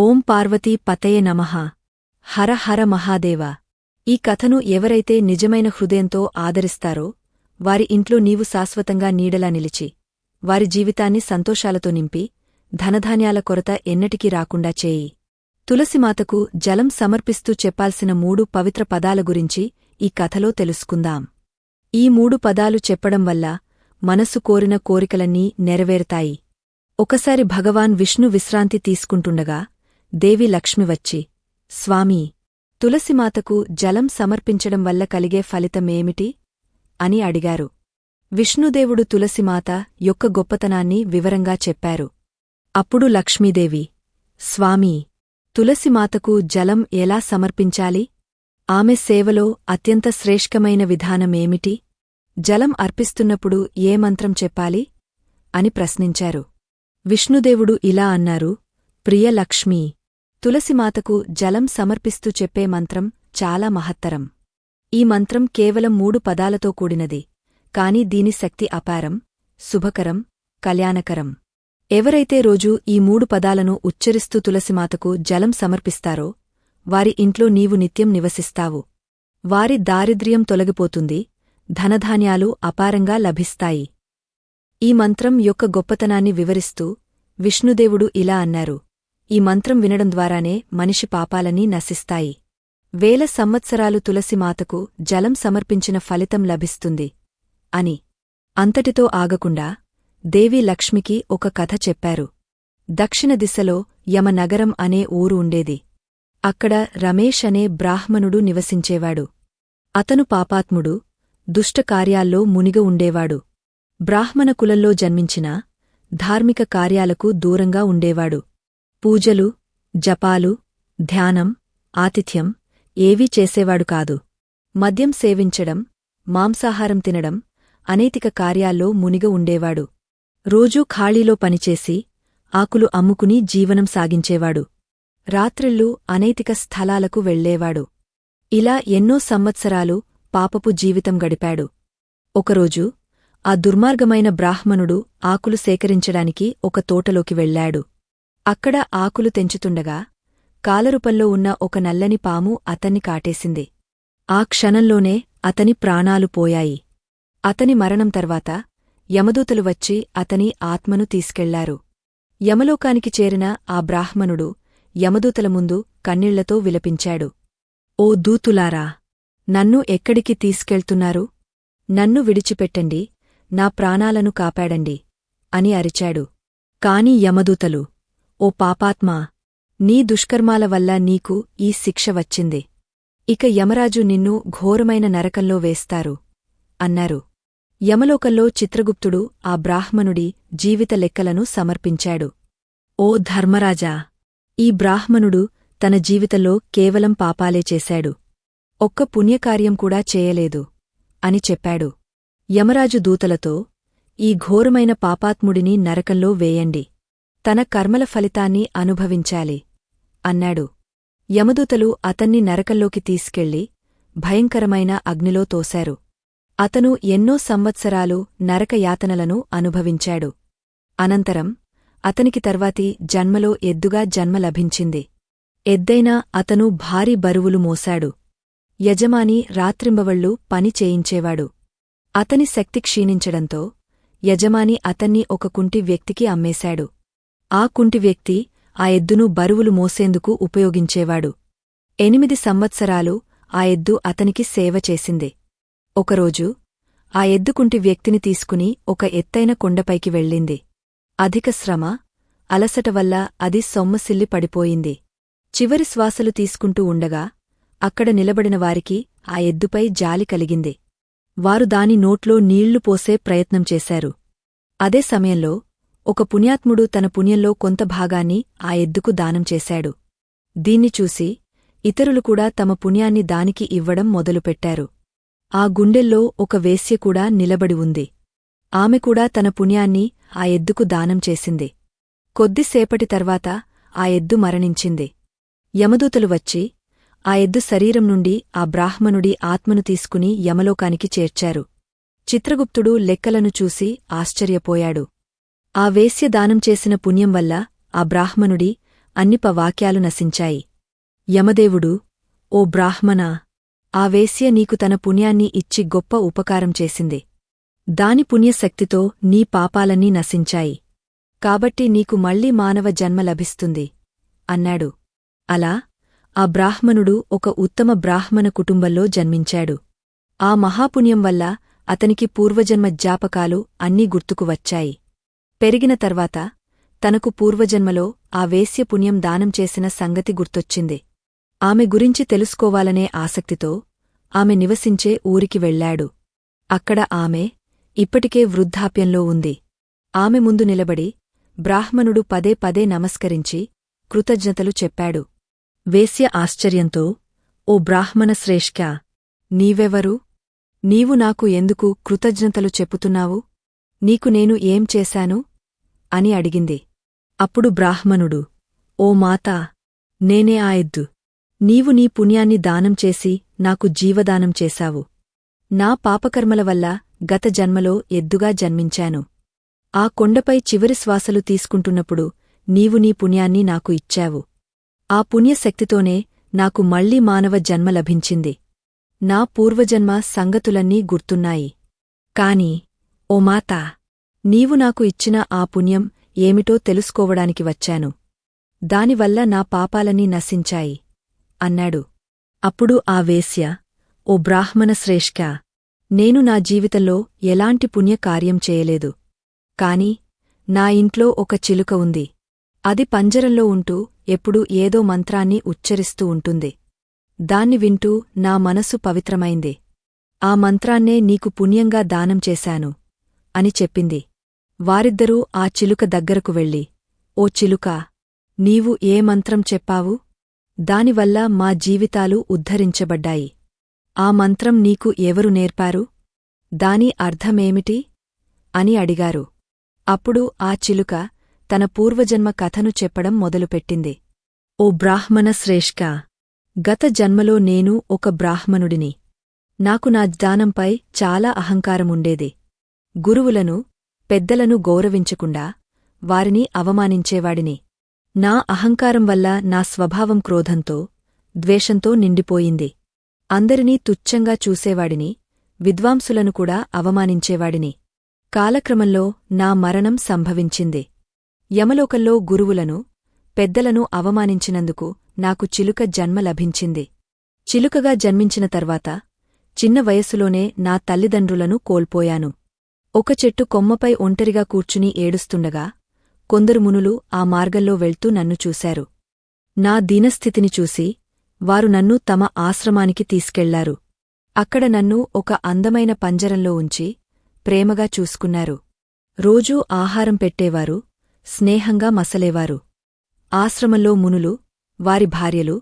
ఓం పార్వతీ పతయే నమః. హర హర మహాదేవ. ఈ కథను ఎవరైతే నిజమైన హృదయంతో ఆదరిస్తారో వారి ఇంట్లో నీవు శాశ్వతంగా నీడలా నిలిచి వారి జీవితాన్ని సంతోషాలతో నింపి ధనధాన్యాల కొరత ఎన్నటికీ రాకుండా చేయి. తులసిమాతకు జలం సమర్పిస్తూ చెప్పాల్సిన మూడు పవిత్ర పదాల గురించి ఈ కథలో తెలుసుకుందాం. ఈ మూడు పదాలు చెప్పడం వల్ల మనసు కోరిన కోరికలన్నీ నెరవేరుతాయి. ఒకసారి భగవాన్ విష్ణు విశ్రాంతి తీసుకుంటుండగా దేవి లక్ష్మి వచ్చి స్వామీ తులసిమాతకు జలం సమర్పించడం వల్ల కలిగే ఫలితమేమిటి? అని అడిగారు. విష్ణుదేవుడు తులసిమాత యొక్క గొప్పతనాన్ని వివరంగా చెప్పారు. అప్పుడు లక్ష్మీదేవి స్వామీ తులసిమాతకు జలం ఎలా సమర్పించాలి? ఆమె సేవలో అత్యంత శ్రేష్ఠమైన విధానమేమిటి? జలం అర్పిస్తున్నప్పుడు ఏ మంత్రం చెప్పాలి? అని ప్రశ్నించారు. విష్ణుదేవుడు ఇలా అన్నారు ప్రియ లక్ష్మీ తులసిమాతకు జలం సమర్పిస్తూ చెప్పే మంత్రం చాలా మహత్తరం. ఈ మంత్రం కేవలం మూడు పదాలతో కూడినది కాని దీని శక్తి అపారం శుభకరం కళ్యాణకరం. ఎవరైతే రోజూ ఈ మూడు పదాలను ఉచ్చరిస్తూ తులసిమాతకు జలం సమర్పిస్తారో వారి ఇంట్లో నీవు నిత్యం నివసిస్తావు. వారి దారిద్ర్యం తొలగిపోతుంది ధనధాన్యాలు అపారంగా లభిస్తాయి. ఈ మంత్రం యొక్క గొప్పతనాన్ని వివరిస్తూ విష్ణుదేవుడు ఇలా అన్నారు. ఈ మంత్రం వినడం ద్వారానే మనిషి పాపాలన్నీ నశిస్తాయి. వేల సంవత్సరాలు తులసిమాతకు జలం సమర్పించిన ఫలితం లభిస్తుంది అని అంతటితో ఆగకుండా దేవి లక్ష్మికి ఒక కథ చెప్పారు. దక్షిణ దిశలో యమనగరం అనే ఊరు ఉండేది. అక్కడ రమేష్ అనే బ్రాహ్మణుడు నివసించేవాడు. అతను పాపాత్ముడు దుష్టకార్యాల్లో మునిగ ఉండేవాడు. బ్రాహ్మణ కులంలో జన్మించినా ధార్మిక కార్యాలకు దూరంగా ఉండేవాడు. పూజలు జపాలు ధ్యానం ఆతిథ్యం ఏవీ చేసేవాడు కాదు. మద్యం సేవించడం మాంసాహారం తినడం అనైతిక కార్యాల్లో మునిగ ఉండేవాడు. రోజూ ఖాళీలో పనిచేసి ఆకులు అమ్ముకుని జీవనం సాగించేవాడు. రాత్రిళ్ళు అనైతిక స్థలాలకు వెళ్ళేవాడు ఇలా ఎన్నో సంవత్సరాలు పాపపు జీవితం గడిపాడు. ఒకరోజు ఆ దుర్మార్గమైన బ్రాహ్మణుడు ఆకులు సేకరించడానికి ఒక తోటలోకి వెళ్ళాడు అక్కడ ఆకులు తెంచుతుండగా కాలరుపంలో ఉన్న ఒక నల్లని పాము అతన్ని కాటేసింది. ఆ క్షణంలోనే అతని ప్రాణాలు పోయాయి. అతని మరణం తర్వాత యమదూతలు వచ్చి అతని ఆత్మను తీసుకెళ్ళారు. యమలోకానికి చేరిన ఆ బ్రాహ్మణుడు యమదూతల ముందు కన్నీళ్ళతో విలపించాడు. ఓ దూతులారా నన్ను ఎక్కడికి తీసుకెళ్తున్నారు? నన్ను విడిచిపెట్టండి నా ప్రాణాలను కాపాడండి అని అరిచాడు. కాని యమదూతలు ఓ పాపాత్మా నీ దుష్కర్మాల వల్ల నీకు ఈ శిక్ష వచ్చింది. ఇక యమరాజు నిన్ను ఘోరమైన నరకంలో వేస్తారు అన్నారు. యమలోకంలో చిత్రగుప్తుడు ఆ బ్రాహ్మణుడి జీవిత లెక్కలను సమర్పించాడు. ఓ ధర్మరాజా ఈ బ్రాహ్మణుడు తన జీవితంలో కేవలం పాపాలే చేశాడు. ఒక్క పుణ్యకార్యం కూడా చేయలేదు అని చెప్పాడు. యమరాజు దూతలతో ఈ ఘోరమైన పాపాత్ముడిని నరకంలో వేయండి. తన కర్మల ఫలితాన్ని అనుభవించాలి. అన్నాడు. యమదూతలు అతన్ని నరకంలోకి తీసుకెళ్ళి భయంకరమైన అగ్నిలో తోశారు. అతను ఎన్నో సంవత్సరాలు నరకయాతనలను అనుభవించాడు. అనంతరం అతనికి తర్వాతి జన్మలో ఎద్దుగా జన్మ లభించింది. ఎద్దైనా అతను భారీ బరువులు మోశాడు. యజమాని రాత్రింబవళ్ళు పని చేయించేవాడు. అతని శక్తి క్షీణించడంతో యజమాని అతన్ని ఒక కుంటి వ్యక్తికి అమ్మేశాడు. ఆ కుంటి వ్యక్తి ఆ ఎద్దును బరువులు మోసేందుకు ఉపయోగించేవాడు. ఎనిమిది సంవత్సరాలు ఆ ఎద్దు అతనికి సేవ చేసింది. ఒకరోజు ఆ ఎద్దుకుంటి వ్యక్తిని తీసుకుని ఒక ఎత్తైన కొండపైకి వెళ్ళింది. అధిక శ్రమ అలసట వల్ల అది సొమ్మసిల్లి పడిపోయింది. చివరి శ్వాసలు తీసుకుంటూ ఉండగా అక్కడ నిలబడిన వారికి ఆ ఎద్దుపై జాలి కలిగింది. వారు దాని నోట్లో నీళ్ళు పోసే ప్రయత్నం చేశారు. అదే సమయంలో ఒక పుణ్యాత్ముడు తన పుణ్యంలో కొంత భాగాన్ని ఆ ఎద్దుకు దానం చేశాడు. దీన్ని చూసి ఇతరులు కూడా తమ పుణ్యాన్ని దానికి ఇవ్వడం మొదలుపెట్టారు. ఆ గుండెల్లో ఒక వేశ్య కూడా నిలబడి ఉంది. ఆమె కూడా తన పుణ్యాన్ని ఆ ఎద్దుకు దానం చేసింది. కొద్దిసేపటి తర్వాత ఆ ఎద్దు మరణించింది. యమదూతలు వచ్చి ఆ ఎద్దు శరీరం నుండి ఆ బ్రాహ్మణుడి ఆత్మను తీసుకుని యమలోకానికి చేర్చారు. చిత్రగుప్తుడు లెక్కలను చూసి ఆశ్చర్యపోయాడు. ఆ వేశ్య దానం చేసిన పుణ్యం వల్ల ఆ బ్రాహ్మణుడి అన్ని పవాక్యాలు నశించాయి. యమదేవుడు ఓ బ్రాహ్మణా ఆ వేశ్య నీకు తన పుణ్యాన్ని ఇచ్చి గొప్ప ఉపకారం చేసింది. దాని పుణ్యశక్తితో నీ పాపాలన్నీ నశించాయి. కాబట్టి నీకు మళ్ళీ మానవ జన్మ లభిస్తుంది అన్నాడు. అలా ఆ బ్రాహ్మణుడు ఒక ఉత్తమ బ్రాహ్మణ కుటుంబంలో జన్మించాడు. ఆ మహాపుణ్యం వల్ల అతనికి పూర్వజన్మ జ్ఞాపకాలు అన్నీ గుర్తుకు వచ్చాయి. పెరిగిన తర్వాత తనకు పూర్వజన్మలో ఆ వేశ్యపుణ్యం దానం చేసిన సంగతి గుర్తొచ్చింది. ఆమె గురించి తెలుసుకోవాలనే ఆసక్తితో ఆమె నివసించే ఊరికి వెళ్ళాడు. అక్కడ ఆమె ఇప్పటికే వృద్ధాప్యంలో ఉంది. ఆమె ముందు నిలబడి బ్రాహ్మణుడు పదే పదే నమస్కరించి కృతజ్ఞతలు చెప్పాడు. వేశ్య ఆశ్చర్యంతో ఓ బ్రాహ్మణ శ్రేష్ఠ నీవెవరు? నీవు నాకు ఎందుకు కృతజ్ఞతలు చెప్పుతున్నావు? నీకు నేను ఏం చేశాను? అని అడిగింది. అప్పుడు బ్రాహ్మణుడు ఓ మాతా నేనే ఆ ఎద్దు. నీవు నీ పుణ్యాన్ని దానం చేసి నాకు జీవదానం చేశావు. నా పాపకర్మల వల్ల గత జన్మలో ఎద్దుగా జన్మించాను. ఆ కొండపై చివరి శ్వాసలు తీసుకుంటున్నప్పుడు నీవు నీ పుణ్యాన్ని నాకు ఇచ్చావు. ఆ పుణ్యశక్తితోనే నాకు మళ్ళీ మానవ జన్మ లభించింది. నా పూర్వజన్మ సంగతులన్నీ గుర్తున్నాయి. కాని ఓ మాతా నీవు నాకు ఇచ్చిన ఆ పుణ్యం ఏమిటో తెలుసుకోవడానికి వచ్చాను. దానివల్ల నా పాపాలన్నీ నశించాయి. అన్నాడు. అప్పుడు ఆ వేశ్య ఓ బ్రాహ్మణ శ్రేష్ఠ నేను నా జీవితంలో ఎలాంటి పుణ్యకార్యం చేయలేదు. కాని నా ఇంట్లో ఒక చిలుక ఉంది. అది పంజరంలో ఉంటూ ఎప్పుడూ ఏదో మంత్రాన్ని ఉచ్చరిస్తూ ఉంటుంది. దాన్ని వింటూ నా మనసు పవిత్రమైంది. ఆ మంత్రాన్నే నీకు పుణ్యంగా దానం చేశాను. అని చెప్పింది. వారిద్దరూ ఆ చిలుక దగ్గరకు వెళ్ళి ఓ చిలుక నీవు ఏ మంత్రం చెప్పావు? దానివల్ల మా జీవితాలు ఉద్ధరించబడ్డాయి. ఆ మంత్రం నీకు ఎవరు నేర్పారు? దాని అర్థమేమిటి అని అడిగారు. అప్పుడు ఆ చిలుక తన పూర్వజన్మ కథను చెప్పడం మొదలుపెట్టింది. ఓ బ్రాహ్మణ శ్రేష్క గత జన్మలో నేను ఒక బ్రాహ్మణుడిని. నాకు నా జ్ఞానంపై చాలా అహంకారముండేది. గురువులను పెద్దలను గౌరవించకుండా వారిని అవమానించేవాడిని. నా అహంకారం వల్ల నా స్వభావం క్రోధంతో ద్వేషంతో నిండిపోయింది. అందరినీ తుచ్చంగా చూసేవాడిని విద్వాంసులను కూడా అవమానించేవాడిని. కాలక్రమంలో నా మరణం సంభవించింది. యమలోకల్లో గురువులను పెద్దలను అవమానించినందుకు నాకు చిలుక జన్మ లభించింది. చిలుకగా జన్మించిన తర్వాత చిన్న వయస్సులోనే నా తల్లిదండ్రులను కోల్పోయాను. ఒక చెట్టు కొమ్మపై ఒంటరిగా కూర్చుని ఏడుస్తుండగా కొందరు మునులు ఆ మార్గంలో వెళ్తూ నన్ను చూశారు. నా దీనస్థితిని చూసి వారు నన్ను తమ ఆశ్రమానికి తీసుకెళ్ళారు. అక్కడ నన్ను ఒక అందమైన పంజరంలో ఉంచి ప్రేమగా చూసుకున్నారు. రోజూ ఆహారం పెట్టేవారు స్నేహంగా మసలేవారు. ఆశ్రమంలో మునులు వారి భార్యలు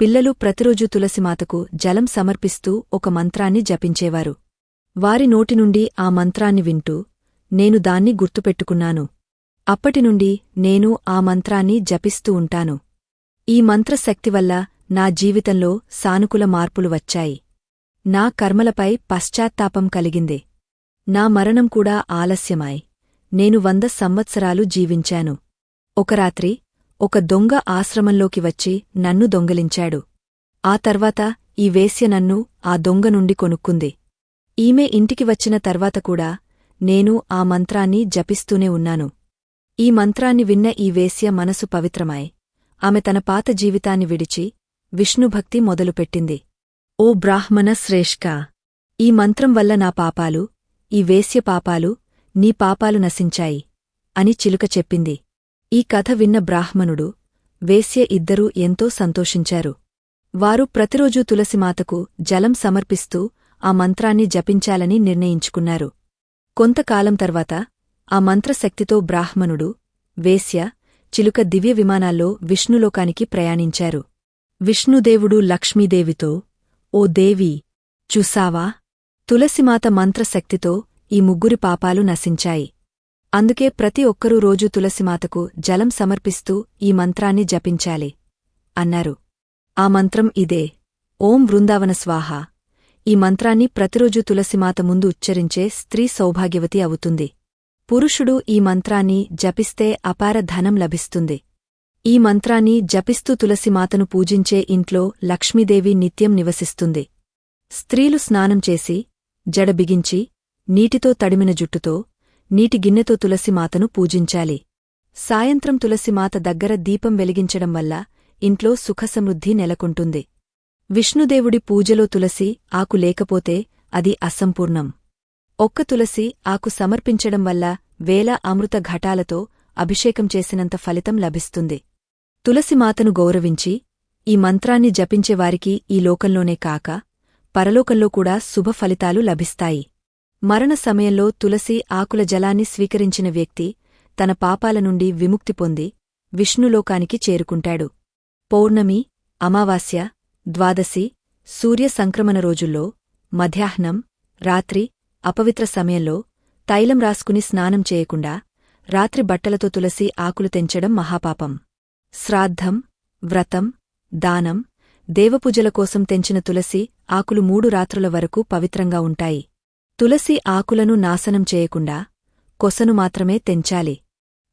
పిల్లలు ప్రతిరోజు తులసిమాతకు జలం సమర్పిస్తూ ఒక మంత్రాన్ని జపించేవారు. వారి నోటి నుండి ఆ మంత్రాన్ని వింటూ నేను దాన్ని గుర్తుపెట్టుకున్నాను. అప్పటినుండి నేను ఆ మంత్రాన్ని జపిస్తూ ఉంటాను. ఈ మంత్రశక్తి వల్ల నా జీవితంలో సానుకూల మార్పులు వచ్చాయి. నా కర్మలపై పశ్చాత్తాపం కలిగింది. నా మరణం కూడా ఆలస్యమాయి. నేను వంద సంవత్సరాలు జీవించాను. ఒక రాత్రి ఒక దొంగ ఆశ్రమంలోకి వచ్చి నన్ను దొంగలించాడు. ఆ తర్వాత ఈ వేశ్య నన్ను ఆ దొంగ నుండి కొనుక్కుంది. ఈమె ఇంటికి వచ్చిన తర్వాత కూడా నేను ఆ మంత్రాన్ని జపిస్తూనే ఉన్నాను. ఈ మంత్రాన్ని విన్న ఈ వేశ్య మనసు పవిత్రమాయ్ ఆమె తన పాత జీవితాన్ని విడిచి విష్ణుభక్తి మొదలుపెట్టింది. ఓ బ్రాహ్మణ శ్రేష్కా ఈ మంత్రం వల్ల నా పాపాలు ఈ వేశ్య పాపాలు నీ పాపాలు నశించాయి అని చిలుక చెప్పింది. ఈ కథ విన్న బ్రాహ్మణుడు వేశ్య ఇద్దరూ ఎంతో సంతోషించారు. వారు ప్రతిరోజూ తులసిమాతకు జలం సమర్పిస్తూ ఆ మంత్రాన్ని జపించాలని నిర్ణయించుకున్నారు. కొంతకాలం తర్వాత ఆ మంత్రశక్తితో బ్రాహ్మణుడు వేశ్య చిలుక దివ్య విమానాల్లో విష్ణులోకానికి ప్రయాణించారు. విష్ణుదేవుడు లక్ష్మీదేవితో ఓ దేవి చూసావా? తులసిమాత మంత్రశక్తితో ఈ ముగ్గురి పాపాలు నశించాయి. అందుకే ప్రతి ఒక్కరూ రోజూ తులసిమాతకు జలం సమర్పిస్తూ ఈ మంత్రాన్ని జపించాలి అన్నారు. ఆ మంత్రం ఇదే. ఓం వృందావన స్వాహ. ఈ మంత్రాన్ని ప్రతిరోజు తులసిమాత ముందు ఉచ్చరించే స్త్రీ సౌభాగ్యవతి అవుతుంది. పురుషుడు ఈ మంత్రాన్ని జపిస్తే అపార ధనం లభిస్తుంది. ఈ మంత్రాన్ని జపిస్తూ తులసిమాతను పూజించే ఇంట్లో లక్ష్మీదేవి నిత్యం నివసిస్తుంది. స్త్రీలు స్నానం చేసి జడ బిగించి నీటితో తడిమిన జుట్టుతో నీటి గిన్నెతో తులసిమాతను పూజించాలి. సాయంత్రం తులసిమాత దగ్గర దీపం వెలిగించడం వల్ల ఇంట్లో సుఖసమృద్ధి నెలకొంటుంది. విష్ణుదేవుడి పూజలో తులసి ఆకు లేకపోతే అది అసంపూర్ణం. ఒక్క తులసి ఆకు సమర్పించడం వల్ల వేల అమృత ఘటాలతో అభిషేకం చేసినంత ఫలితం లభిస్తుంది. తులసిమాతను గౌరవించి ఈ మంత్రాన్ని జపించేవారికి ఈ లోకంలోనే కాక పరలోకంలో కూడా శుభ ఫలితాలు లభిస్తాయి. మరణ సమయంలో తులసి ఆకుల జలాన్ని స్వీకరించిన వ్యక్తి తన పాపాల నుండి విముక్తి పొంది విష్ణులోకానికి చేరుకుంటాడు. పౌర్ణమి అమావాస్య ద్వాదశి సూర్య సంక్రమణ రోజుల్లో మధ్యాహ్నం రాత్రి అపవిత్ర సమయంలో తైలం రాసుకుని స్నానం చేయకుండా రాత్రి బట్టలతో తులసి ఆకులు తెంచడం మహాపాపం. శ్రాద్ధం వ్రతం దానం దేవపూజల కోసం తెంచిన తులసి ఆకులు మూడు రాత్రుల వరకు పవిత్రంగా ఉంటాయి. తులసి ఆకులను నాశనం చేయకుండా కొసను మాత్రమే తెంచాలి.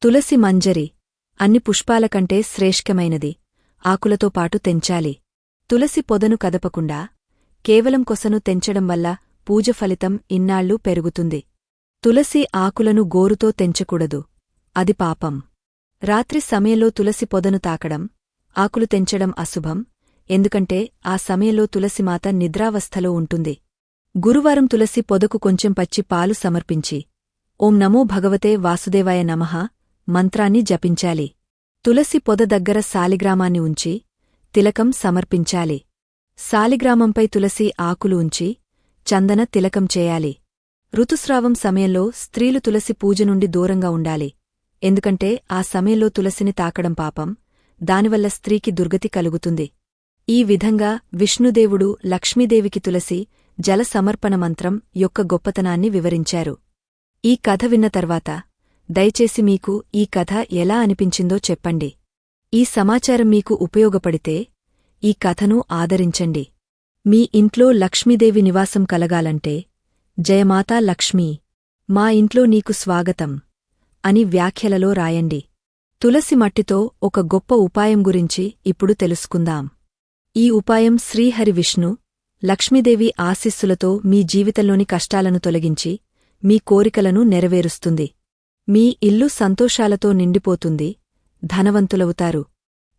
తులసి మంజరి అన్ని పుష్పాల కంటే శ్రేష్ఠమైనది ఆకులతో పాటు తెంచాలి. తులసి పొదను కదపకుండా కేవలం కొసను తెంచడం వల్ల పూజ ఫలితం ఇన్నాళ్ళు పెరుగుతుంది. తులసి ఆకులను గోరుతో తెంచకూడదు. అది పాపం. రాత్రి సమయంలో తులసి పొదను తాకడం ఆకులు తెంచడం అశుభం. ఎందుకంటే ఆ సమయంలో తులసిమాత నిద్రావస్థలో ఉంటుంది. గురువారం తులసి పొదకు కొంచెం పచ్చి పాలు సమర్పించి ఓం నమో భగవతే వాసుదేవాయ నమః మంత్రాన్ని జపించాలి. తులసి పొద దగ్గర సాలిగ్రామాన్ని ఉంచి తిలకం సమర్పించాలి. సాలిగ్రామంపై తులసి ఆకులు ఉంచి చందన తిలకం చేయాలి. ఋతుస్రావం సమయంలో స్త్రీలు తులసి పూజ నుండి దూరంగా ఉండాలి. ఎందుకంటే ఆ సమయంలో తులసిని తాకడం పాపం దానివల్ల స్త్రీకి దుర్గతి కలుగుతుంది. ఈ విధంగా విష్ణుదేవుడు లక్ష్మీదేవికి తులసి జల సమర్పణ మంత్రం యొక్క గొప్పతనాన్ని వివరించారు. ఈ కథ విన్న తర్వాత దయచేసి మీకు ఈ కథ ఎలా అనిపించిందో చెప్పండి. ఈ సమాచారం మీకు ఉపయోగపడితే ఈ కథను ఆదరించండి. మీ ఇంట్లో లక్ష్మీదేవి నివాసం కలగాలంటే జయమాతా లక్ష్మీ మా ఇంట్లో నీకు స్వాగతం అని వ్యాఖ్యలలో రాయండి. తులసి మట్టితో ఒక గొప్ప ఉపాయం గురించి ఇప్పుడు తెలుసుకుందాం. ఈ ఉపాయం శ్రీహరి విష్ణు లక్ష్మీదేవి ఆశీస్సులతో మీ జీవితంలోని కష్టాలను తొలగించి మీ కోరికలను నెరవేరుస్తుంది. మీ ఇల్లు సంతోషాలతో నిండిపోతుంది. ధనవంతులవుతారు.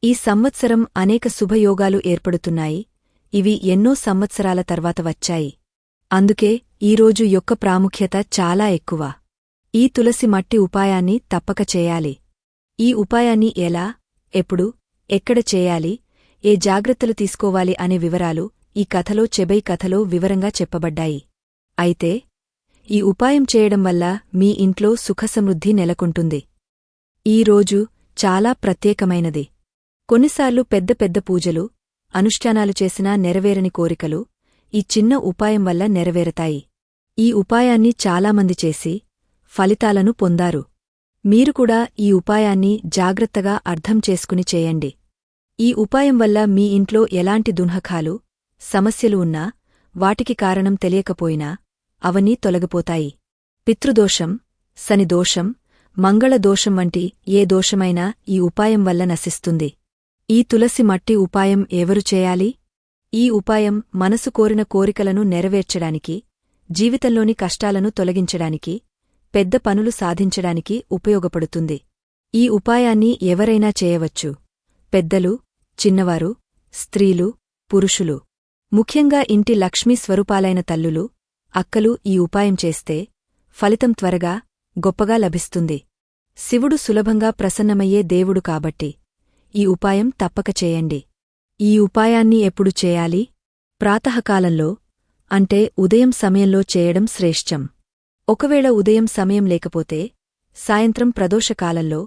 ఈ సంవత్సరం అనేక శుభయోగాలు ఏర్పడుతున్నాయి. ఇవి ఎన్నో సంవత్సరాల తర్వాత వచ్చాయి. అందుకే ఈరోజు యొక్క ప్రాముఖ్యత చాలా ఎక్కువ. ఈ తులసి మట్టి ఉపాయాన్ని తప్పక చేయాలి. ఈ ఉపాయాన్ని ఎలా ఎప్పుడు ఎక్కడ చేయాలి ఏ జాగ్రత్తలు తీసుకోవాలి అనే వివరాలు ఈ కథలో చెబై కథలో వివరంగా చెప్పబడ్డాయి. అయితే ఈ ఉపాయం చేయడం వల్ల మీ ఇంట్లో సుఖసమృద్ధి నెలకొంటుంది. ఈరోజు చాలా ప్రత్యేకమైనది. కొన్నిసార్లు పెద్ద పెద్ద పూజలు అనుష్ఠానాలు చేసినా నెరవేరని కోరికలు ఈ చిన్న ఉపాయం వల్ల నెరవేరతాయి. ఈ ఉపాయాన్ని చాలామంది చేసి ఫలితాలను పొందారు. మీరు కూడా ఈ ఉపాయాన్ని జాగ్రత్తగా అర్థం చేసుకుని చేయండి. ఈ ఉపాయం వల్ల మీ ఇంట్లో ఎలాంటి దున్హకాలు సమస్యలు ఉన్నా వాటికి కారణం తెలియకపోయినా అవన్నీ తొలగిపోతాయి. పితృదోషం శనిదోషం మంగళదోషం వంటి ఏ దోషమైనా ఈ ఉపాయం వల్ల నశిస్తుంది. ఈ తులసి మట్టి ఉపాయం ఎవరు చేయాలి? ఈ ఉపాయం మనసు కోరిన కోరికలను నెరవేర్చడానికి జీవితంలోని కష్టాలను తొలగించడానికి పెద్ద పనులు సాధించడానికి ఉపయోగపడుతుంది. ఈ ఉపాయాన్ని ఎవరైనా చేయవచ్చు. పెద్దలు చిన్నవారు స్త్రీలు పురుషులు. ముఖ్యంగా ఇంటి లక్ష్మీ స్వరూపాలైన తల్లులు అక్కలు ఈ ఉపాయం చేస్తే ఫలితం త్వరగా గొప్పగా లభిస్తుంది. శివుడు సులభంగా ప్రసన్నమయ్యే దేవుడు కాబట్టి ఈ ఉపాయం తప్పక చేయండి. ఈ ఉపాయాన్ని ఎప్పుడు చేయాలి? ప్రాతకాలంలో అంటే ఉదయం సమయంలో చేయడం శ్రేష్టం. ఒకవేళ ఉదయం సమయం లేకపోతే సాయంత్రం ప్రదోషకాలంలో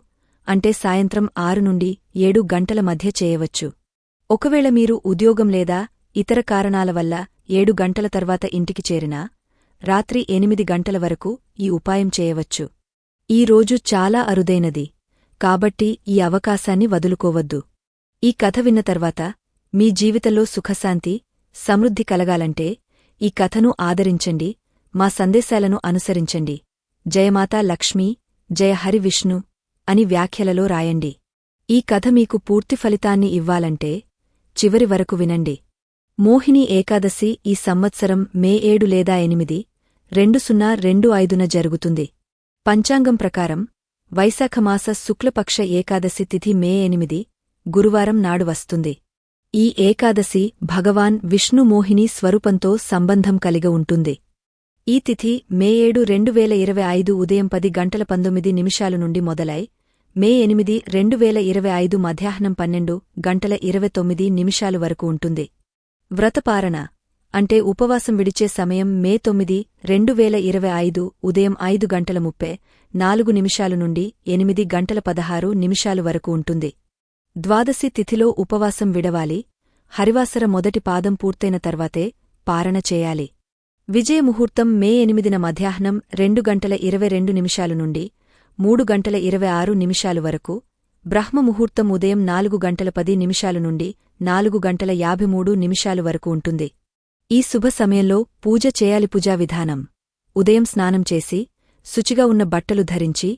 అంటే సాయంత్రం ఆరు నుండి ఏడు గంటల మధ్య చేయవచ్చు. ఒకవేళ మీరు ఉద్యోగం లేదా ఇతర కారణాల వల్ల ఏడు గంటల తర్వాత ఇంటికి చేరినా రాత్రి ఎనిమిది గంటల వరకు ఈ ఉపాయం చేయవచ్చు. ఈ రోజు చాలా అరుదైనది. కాబట్టి ఈ అవకాశాన్ని వదులుకోవద్దు. ఈ కథ విన్న తర్వాత మీ జీవితంలో సుఖశాంతి సమృద్ధి కలగాలంటే ఈ కథను ఆదరించండి మా సందేశాలను అనుసరించండి. జయమాతా లక్ష్మీ జయ హరి విష్ణు అని వ్యాఖ్యలలో రాయండి. ఈ కథ మీకు పూర్తి ఫలితాన్ని ఇవ్వాలంటే చివరి వరకు వినండి. మోహిని ఏకాదశి ఈ సంవత్సరం మే ఏడు లేదా ఎనిమిది రెండు సున్నా రెండు ఐదున జరుగుతుంది. పంచాంగం ప్రకారం వైశాఖమాస శుక్లపక్ష ఏకాదశి తిథి మే ఎనిమిది గురువారం నాడు వస్తుంది. ఈ ఏకాదశి భగవాన్ విష్ణు మోహిని స్వరూపంతో సంబంధం కలిగి ఉంటుంది. ఈ తిథి మే ఏడు రెండు వేల ఇరవై ఐదు ఉదయం పది గంటల పంతొమ్మిది నిమిషాల నుండి మొదలై మే ఎనిమిది రెండు వేల ఇరవై ఐదు మధ్యాహ్నం పన్నెండు గంటల ఇరవై తొమ్మిది నిమిషాలు వరకు ఉంటుంది. వ్రతపారణ అంటే ఉపవాసం విడిచే సమయం మే తొమ్మిది రెండు వేల ఇరవై ఐదు ఉదయం ఐదు గంటల ముప్పై నాలుగు నిమిషాలు నుండి ఎనిమిది గంటల పదహారు నిమిషాలు వరకు ఉంటుంది. ద్వాదశి తిథిలో ఉపవాసం విడవాలి. హరివాసర మొదటి పాదం పూర్తయిన తర్వాతే పారణ చేయాలి. విజయముహూర్తం మే ఎనిమిదిన మధ్యాహ్నం రెండు గంటల ఇరవై రెండు నిమిషాలు నుండి మూడు గంటల ఇరవై ఆరు నిమిషాలు వరకు బ్రహ్మముహూర్తం ఉదయం నాలుగు గంటల పది నిమిషాలు నుండి నాలుగు గంటల యాభై మూడు నిమిషాలు వరకు ఉంటుంది. ఈ శుభ సమయంలో పూజ చేయాలి పూజా విధానం. ఉదయం స్నానం చేసి శుచిగా ఉన్న బట్టలు ధరించి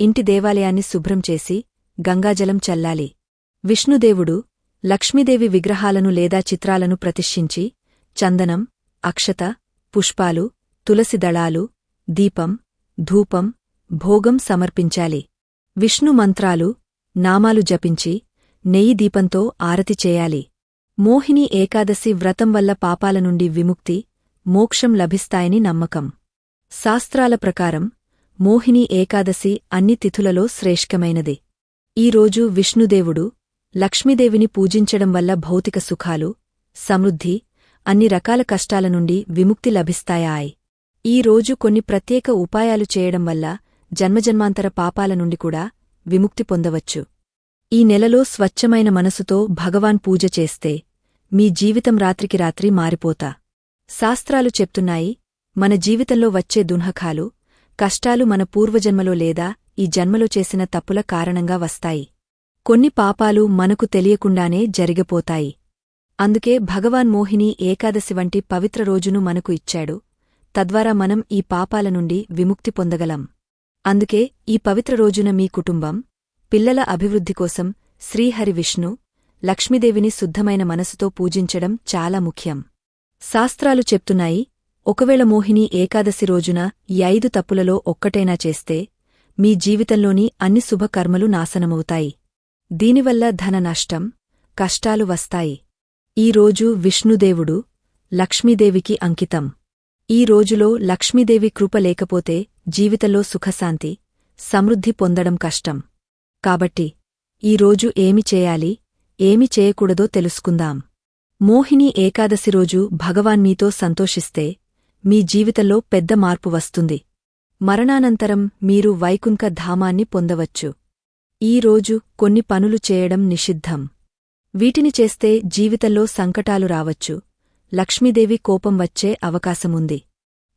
ఇంటి దేవాలయాన్ని శుభ్రం చేసి గంగాజలం చల్లాలి. విష్ణుదేవుడు లక్ష్మీదేవి విగ్రహాలను లేదా చిత్రాలను ప్రతిష్ఠించి చందనం అక్షత పుష్పాలు తులసి దళాలు దీపం ధూపం భోగం సమర్పించాలి. విష్ణు మంత్రాలు నామాలు జపించి నెయ్యి దీపంతో ఆరతి చేయాలి. మోహిని ఏకాదశి వ్రతం వల్ల పాపాల నుండి విముక్తి మోక్షం లభిస్తాయని నమ్మకం. శాస్త్రాల ప్రకారం మోహిని ఏకాదశి అన్ని తిథులలో శ్రేష్ఠమైనది. ఈరోజు విష్ణుదేవుడు లక్ష్మీదేవిని పూజించడం వల్ల భౌతిక సుఖాలు సమృద్ధి అన్ని రకాల కష్టాల నుండి విముక్తి లభిస్తాయాయ్. ఈ రోజు కొన్ని ప్రత్యేక ఉపాయాలు చేయడం వల్ల జన్మజన్మాంతర పాపాల నుండి కూడా విముక్తి పొందవచ్చు. ఈ నెలలో స్వచ్ఛమైన మనసుతో భగవాన్ పూజ చేస్తే మీ జీవితం రాత్రికి రాత్రి మారిపోతా. శాస్త్రాలు చెప్తున్నాయి మన జీవితంలో వచ్చే దున్హకాలు కష్టాలు మన పూర్వజన్మలో లేదా ఈ జన్మలో చేసిన తప్పుల కారణంగా వస్తాయి. కొన్ని పాపాలు మనకు తెలియకుండానే జరిగిపోతాయి. అందుకే భగవాన్ మోహిని ఏకాదశి వంటి పవిత్ర రోజును మనకు ఇచ్చాడు. తద్వారా మనం ఈ పాపాల నుండి విముక్తి పొందగలం. అందుకే ఈ పవిత్ర రోజున మీ కుటుంబం పిల్లల అభివృద్ధి కోసం శ్రీహరి విష్ణు లక్ష్మీదేవిని శుద్ధమైన మనసుతో పూజించడం చాలా ముఖ్యం. శాస్త్రాలు చెప్తున్నాయి ఒకవేళ మోహిని ఏకాదశి రోజున ఈ ఐదు తప్పులలో ఒక్కటైనా చేస్తే మీ జీవితంలోని అన్ని శుభకర్మలు నాశనమవుతాయి. దీనివల్ల ధన నష్టం కష్టాలు వస్తాయి. ఈ రోజు విష్ణుదేవుడు లక్ష్మీదేవికి అంకితం. ఈ రోజులో లక్ష్మీదేవి కృప లేకపోతే జీవితంలో సుఖశాంతి సమృద్ధి పొందడం కష్టం. కాబట్టి ఈ రోజు ఏమి చేయాలి ఏమి చేయకూడదో తెలుసుకుందాం. మోహిని ఏకాదశి రోజు భగవాన్ మీతో సంతోషిస్తే మీ జీవితంలో పెద్ద మార్పు వస్తుంది. మరణానంతరం మీరు వైకుంఠ ధామాన్ని పొందవచ్చు. ఈ రోజు కొన్ని పనులు చేయడం నిషిద్ధం. వీటిని చేస్తే జీవితంలో సంకటాలు రావచ్చు. లక్ష్మీదేవి కోపం వచ్చే అవకాశముంది.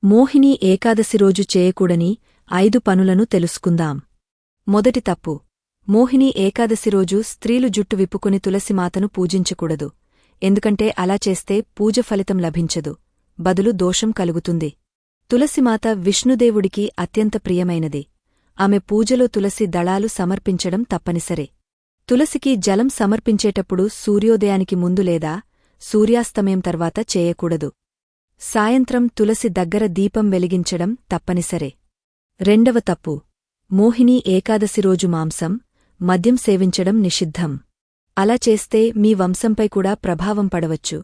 మోహిని ఏకాదశి రోజు చేయకూడని ఐదు పనులను తెలుసుకుందాం. మొదటి తప్పు. మోహిని ఏకాదశి రోజు స్త్రీలు జుట్టు విప్పుకుని తులసిమాతను పూజించకూడదు. ఎందుకంటే అలా చేస్తే పూజ ఫలితం లభించదు. బదులు దోషం కలుగుతుంది. తులసిమాత విష్ణుదేవుడికి అత్యంత ప్రియమైనది. ఆమె పూజలో తులసి దళాలు సమర్పించడం తప్పనిసరే. తులసికి జలం సమర్పించేటప్పుడు సూర్యోదయానికి ముందు లేదా సూర్యాస్తమయం తర్వాత చేయకూడదు. సాయంత్రం తులసి దగ్గర దీపం వెలిగించడం తప్పనిసరే. రెండవ తప్పు. మోహిని ఏకాదశి రోజు మాంసం మద్యం సేవించడం నిషిద్ధం. అలా చేస్తే మీ వంశంపై కూడా ప్రభావం పడవచ్చు.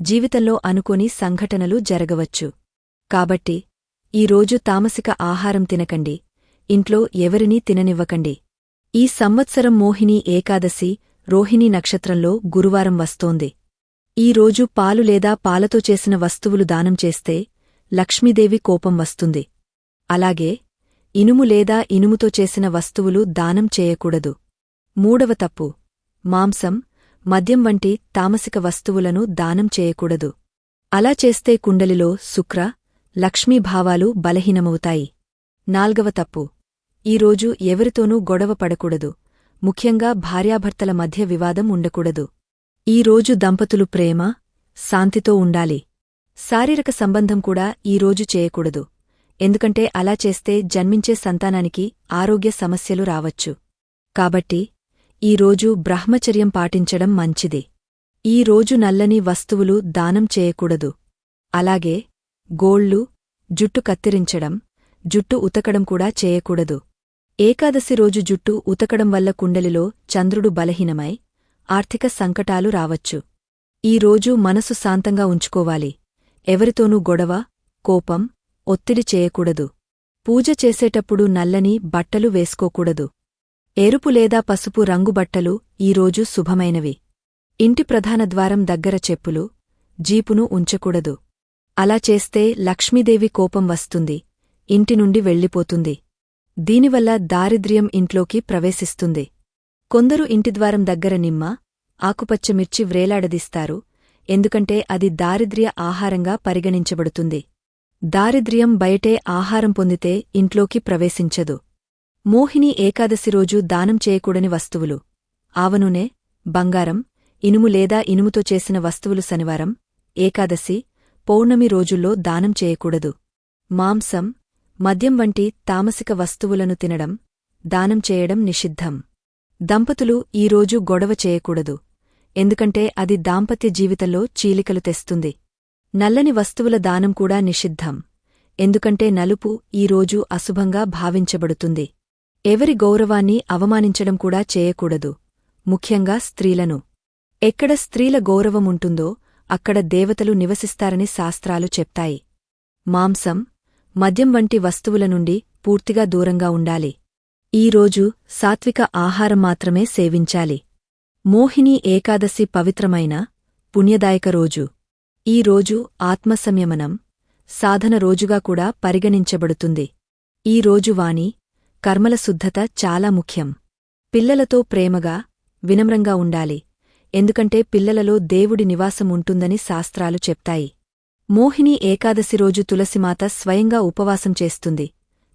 జీవితంలో అనుకోని సంఘటనలు జరగవచ్చు. కాబట్టి ఈరోజు తామసిక ఆహారం తినకండి. ఇంట్లో ఎవరినీ తిననివ్వకండి. ఈ సంవత్సరం మోహిని ఏకాదశి రోహిణీ నక్షత్రంలో గురువారం వస్తోంది. ఈరోజు పాలు లేదా పాలతో చేసిన వస్తువులు దానం చేస్తే లక్ష్మీదేవి కోపం వస్తుంది. అలాగే ఇనుము లేదా ఇనుముతో చేసిన వస్తువులు దానం చేయకూడదు. మూడవ తప్పు మాంసం మద్యం వంటి తామసిక వస్తువులను దానం చేయకూడదు. అలా చేస్తే కుండలిలో శుక్ర లక్ష్మీభావాలు బలహీనమవుతాయి. నాల్గవ తప్పు ఈరోజు ఎవరితోనూ గొడవ పడకూడదు. ముఖ్యంగా భార్యాభర్తల మధ్య వివాదం ఉండకూడదు. ఈరోజు దంపతులు ప్రేమ శాంతితో ఉండాలి. శారీరక సంబంధం కూడా ఈరోజు చేయకూడదు. ఎందుకంటే అలా చేస్తే జన్మించే సంతానానికి ఆరోగ్య సమస్యలు రావచ్చు. కాబట్టి ఈరోజు బ్రహ్మచర్యం పాటించడం మంచిది. ఈ రోజు నల్లని వస్తువులు దానం చేయకూడదు. అలాగే గోళ్ళు జుట్టు కత్తిరించడం జుట్టు ఉతకడం కూడా చేయకూడదు. ఏకాదశి రోజు జుట్టు ఉతకడం వల్ల కుండలిలో చంద్రుడు బలహీనమై ఆర్థిక సంకటాలు రావచ్చు. ఈ రోజు మనసు శాంతంగా ఉంచుకోవాలి. ఎవరితోనూ గొడవ కోపం ఒత్తిడి చేయకూడదు. పూజ చేసేటప్పుడు నల్లని బట్టలు వేసుకోకూడదు. ఎరుపు లేదా పసుపు రంగు బట్టలు ఈరోజు శుభమైనవి. ఇంటి ప్రధాన ద్వారం దగ్గర చెప్పులు జీపును ఉంచకూడదు. అలా చేస్తే లక్ష్మీదేవి కోపం వస్తుంది. ఇంటి నుండి వెళ్ళిపోతుంది. దీనివల్ల దారిద్ర్యం ఇంట్లోకి ప్రవేశిస్తుంది. కొందరు ఇంటిద్వారం దగ్గర నిమ్మ ఆకుపచ్చ మిర్చి వ్రేలాడదీస్తారు ఎందుకంటే అది దారిద్ర్య ఆహారంగా పరిగణించబడుతుంది. దారిద్ర్యం బయటే ఆహారం పొందితే ఇంట్లోకి ప్రవేశించదు. మోహిని ఏకాదశి రోజు దానం చేయకూడని వస్తువులు. ఆవనూనె బంగారం ఇనుము లేదా ఇనుముతో చేసిన వస్తువులు శనివారం ఏకాదశి పౌర్ణమి రోజుల్లో దానం చేయకూడదు. మాంసం మద్యం వంటి తామసిక వస్తువులను తినడం దానం చేయడం నిషిద్ధం. దంపతులు ఈరోజు గొడవ చేయకూడదు. ఎందుకంటే అది దాంపత్య జీవితంలో చీలికలు తెస్తుంది. నల్లని వస్తువుల దానం కూడా నిషిద్ధం. ఎందుకంటే నలుపు ఈరోజు అశుభంగా భావించబడుతుంది. ఎవరి గౌరవాన్ని అవమానించడం కూడా చేయకూడదు. ముఖ్యంగా స్త్రీలను. ఎక్కడ స్త్రీల గౌరవముంటుందో అక్కడ దేవతలు నివసిస్తారని శాస్త్రాలు చెప్తాయి. మాంసం మద్యం వంటి వస్తువుల నుండి పూర్తిగా దూరంగా ఉండాలి. ఈరోజు సాత్విక ఆహారం మాత్రమే సేవించాలి. మోహిని ఏకాదశి పవిత్రమైన పుణ్యదాయక రోజు. ఈ రోజు ఆత్మసంయమనం సాధన రోజుగా కూడా పరిగణించబడుతుంది. ఈ రోజు వాణి కర్మల శుద్ధత చాలా ముఖ్యం. పిల్లలతో ప్రేమగా వినమ్రంగా ఉండాలి. ఎందుకంటే పిల్లలలో దేవుడి నివాసం ఉంటుందని శాస్త్రాలు చెప్తాయి. మోహిని ఏకాదశి రోజు తులసిమాత స్వయంగా ఉపవాసం చేస్తుంది.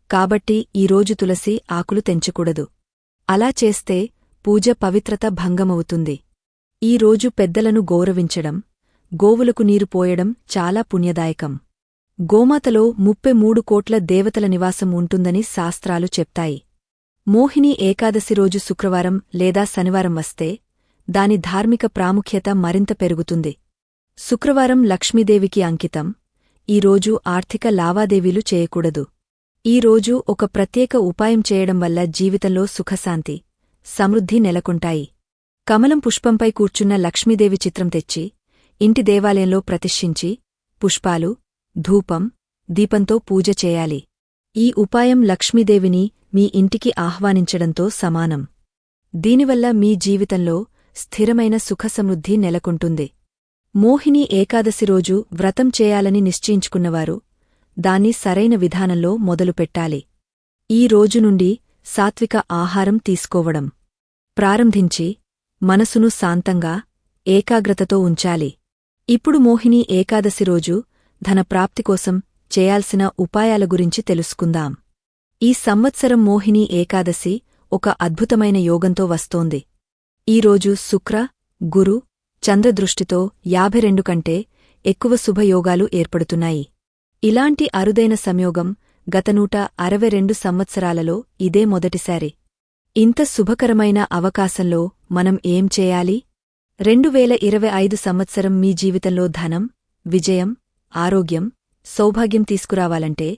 కాబట్టి ఈరోజు తులసి ఆకులు తెంచకూడదు. అలా చేస్తే పూజ పవిత్రత భంగమవుతుంది. ఈ రోజు పెద్దలను గౌరవించడం గోవులకు నీరు పోయడం చాలా పుణ్యదాయకం. గోమాతలో ముప్పై మూడు కోట్ల దేవతల నివాసం ఉంటుందని శాస్త్రాలు చెప్తాయి. మోహిని ఏకాదశి రోజు శుక్రవారం లేదా శనివారం వస్తే దాని ధార్మిక ప్రాముఖ్యత మరింత పెరుగుతుంది. శుక్రవారం లక్ష్మీదేవికి అంకితం ఈరోజు ఆర్థిక లావాదేవీలు చేయకూడదు. ఈరోజు ఒక ప్రత్యేక ఉపాయం చేయడం వల్ల జీవితంలో సుఖశాంతి సమృద్ధి నెలకొంటాయి. కమలం పుష్పంపై కూర్చున్న లక్ష్మీదేవి చిత్రం తెచ్చి ఇంటి దేవాలయంలో ప్రతిష్ఠించి పుష్పాలు ధూపం దీపంతో పూజ చేయాలి. ఈ ఉపాయం లక్ష్మీదేవిని మీ ఇంటికి ఆహ్వానించడంతో సమానం. దీనివల్ల మీ జీవితంలో స్థిరమైన సుఖసమృద్ధి నెలకొంటుంది. మోహిని ఏకాదశి రోజు వ్రతం చేయాలని నిశ్చయించుకున్నవారు దాన్ని సరైన విధానంలో మొదలుపెట్టాలి ఈ రోజు నుండి సాత్విక ఆహారం తీసుకోవడం. ప్రారంభించి మనసును శాంతంగా ఏకాగ్రతతో ఉంచాలి. ఇప్పుడు మోహిని ఏకాదశి రోజు ధన ప్రాప్తికోసం చేయాల్సిన ఉపాయాల గురించి తెలుసుకుందాం. ఈ సంవత్సరం మోహిని ఏకాదశి ఒక అద్భుతమైన యోగంతో వస్తోంది. ఈరోజు శుక్ర గురు చంద్రదృష్టితో యాభై రెండు కంటే ఎక్కువ శుభయోగాలు ఏర్పడుతున్నాయి. ఇలాంటి అరుదైన సంయోగం గత నూట అరవై రెండు సంవత్సరాలలో ఇదే మొదటిసారి. ఇంత శుభకరమైన అవకాశంలో మనం ఏం చేయాలి? రెండు వేల ఇరవై ఐదు సంవత్సరం మీ జీవితంలో ధనం విజయం ఆరోగ్యం సౌభాగ్యం తీసుకురావాలంటే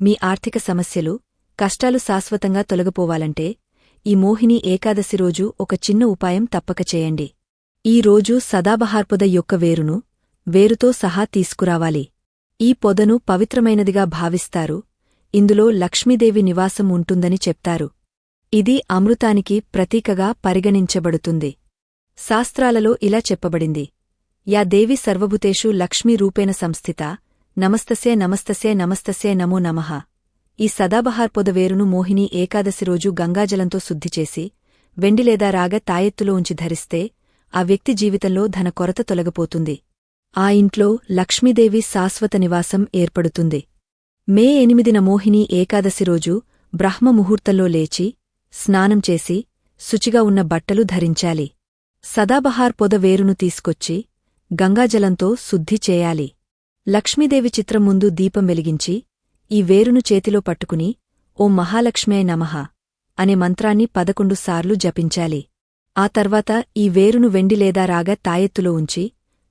మీ ఆర్థిక సమస్యలు కష్టాలు శాశ్వతంగా తొలగిపోవాలంటే ఈ మోహిని ఏకాదశి రోజు ఒక చిన్న ఉపాయం తప్పక చేయండి. ఈ రోజు సదాబహార్పద యొక్క వేరును వేరుతో సహా తీసుకురావాలి. ఈ పొదను పవిత్రమైనదిగా భావిస్తారు. ఇందులో లక్ష్మీదేవి నివాసం ఉంటుందని చెప్తారు. ఇది అమృతానికి ప్రతీకగా పరిగణించబడుతుంది. శాస్త్రాలలో ఇలా చెప్పబడింది. యా దేవి సర్వభూతేషు లక్ష్మీ రూపేణ సంస్థిత. నమస్తసే నమస్తసే నమస్తసే నమో నమః. ఈ సదాబహార్ పొదవేరును మోహిని ఏకాదశి రోజు గంగాజలంతో శుద్ధిచేసి వెండి లేదా రాగ తాయెత్తులో ఉంచి ధరిస్తే ఆ వ్యక్తి జీవితంలో ధన కొరత తొలగిపోతుంది. ఆ ఇంట్లో లక్ష్మీదేవి శాశ్వత నివాసం ఏర్పడుతుంది. మే ఎనిమిదిన మోహిని ఏకాదశి రోజు బ్రహ్మముహూర్తంలో లేచి స్నానం చేసి శుచిగా ఉన్న బట్టలు ధరించాలి. సదాబహార్ పొద వేరును తీసుకొచ్చి గంగాజలంతో శుద్ధి చేయాలి. లక్ష్మీదేవి చిత్రం ముందు దీపం వెలిగించి ఈ వేరును చేతిలో పట్టుకుని ఓ మహాలక్ష్మే నమః అనే మంత్రాన్ని పదకొండు సార్లు జపించాలి. ఆ తర్వాత ఈ వేరును వెండి లేదా రాగా తాయెత్తులో ఉంచి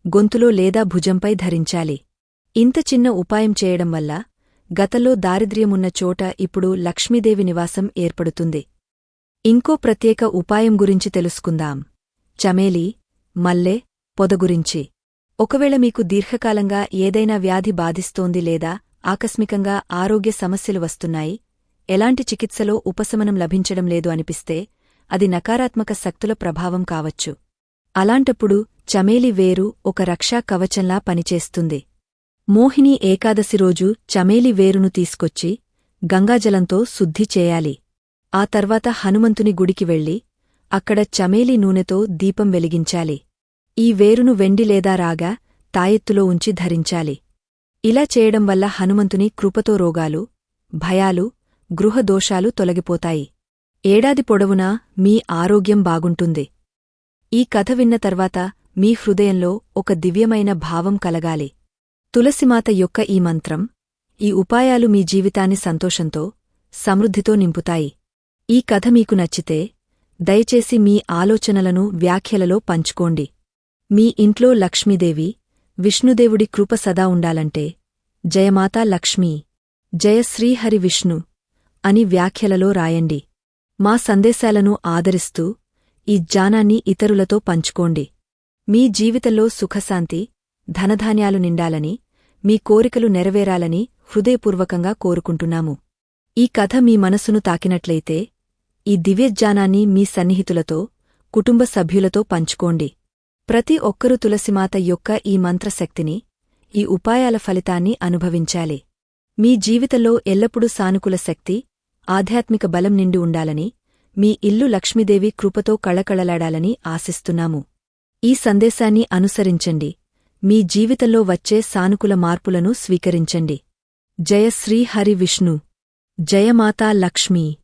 గొంతులో లేదా భుజంపై ధరించాలి. ఇంత చిన్న ఉపాయం చేయడం వల్ల గతంలో దారిద్ర్యమున్న చోట ఇప్పుడు లక్ష్మీదేవి నివాసం ఏర్పడుతుంది. ఇంకో ప్రత్యేక ఉపాయం గురించి తెలుసుకుందాం. చమేలి మల్లె పొద గురించి. ఒకవేళ మీకు దీర్ఘకాలంగా ఏదైనా వ్యాధి బాధిస్తోంది లేదా ఆకస్మికంగా ఆరోగ్య సమస్యలు వస్తున్నాయి ఎలాంటి చికిత్సలో ఉపశమనం లభించడం లేదు అనిపిస్తే అది నకారాత్మక శక్తుల ప్రభావం కావచ్చు. అలాంటప్పుడు చమేలి వేరు ఒక రక్షా కవచంలా పనిచేస్తుంది. మోహిని ఏకాదశి రోజు చమేలి వేరును తీసుకొచ్చి గంగాజలంతో శుద్ధి చేయాలి. ఆ తర్వాత హనుమంతుని గుడికి వెళ్ళి అక్కడ చమేలి నూనెతో దీపం వెలిగించాలి. ఈ వేరును వెండి లేదా రాగా తాయెత్తులో ఉంచి ధరించాలి. ఇలా చేయడం వల్ల హనుమంతుని కృపతో రోగాలు భయాలు గృహదోషాలు తొలగిపోతాయి. ఏడాది పొడవునా మీ ఆరోగ్యం బాగుంటుంది. ఈ కథ విన్న తర్వాత మీ హృదయంలో ఒక దివ్యమైన భావం కలగాలి. తులసిమాత యొక్క ఈ మంత్రం ఈ ఉపాయాలు మీ జీవితాన్ని సంతోషంతో సమృద్ధితో నింపుతాయి. ఈ కథ మీకు నచ్చితే దయచేసి మీ ఆలోచనలను వ్యాఖ్యలలో పంచుకోండి. మీ ఇంట్లో లక్ష్మీదేవి విష్ణుదేవుడి కృప సదా ఉండాలంటే జయమాతా లక్ష్మీ జయ శ్రీహరి విష్ణు అని వ్యాఖ్యలలో రాయండి. మా సందేశాలను ఆదరిస్తూ ఈ జ్ఞానాన్ని ఇతరులతో పంచుకోండి. మీ జీవితంలో సుఖశాంతి ధనధాన్యాలు నిండాలని మీ కోరికలు నెరవేరాలని హృదయపూర్వకంగా కోరుకుంటున్నాము. ఈ కథ మీ మనసును తాకినట్లయితే ఈ దివ్యజ్ఞానాన్ని మీ సన్నిహితులతో కుటుంబ సభ్యులతో పంచుకోండి. ప్రతి ఒక్కరూ తులసిమాత యొక్క ఈ మంత్రశక్తిని ఈ ఉపాయాల ఫలితాన్ని అనుభవించాలి. మీ జీవితంలో ఎల్లప్పుడూ సానుకూల శక్తి ఆధ్యాత్మిక బలం నిండి ఉండాలని మీ ఇల్లు లక్ష్మీదేవి కృపతో కళకళలాడాలని ఆశిస్తున్నాము. ఈ సందేశాన్ని అనుసరించండి. మీ జీవితంలో వచ్చే సానుకూల మార్పులను స్వీకరించండి. జయ శ్రీ హరి విష్ణు. జయమాతా లక్ష్మీ.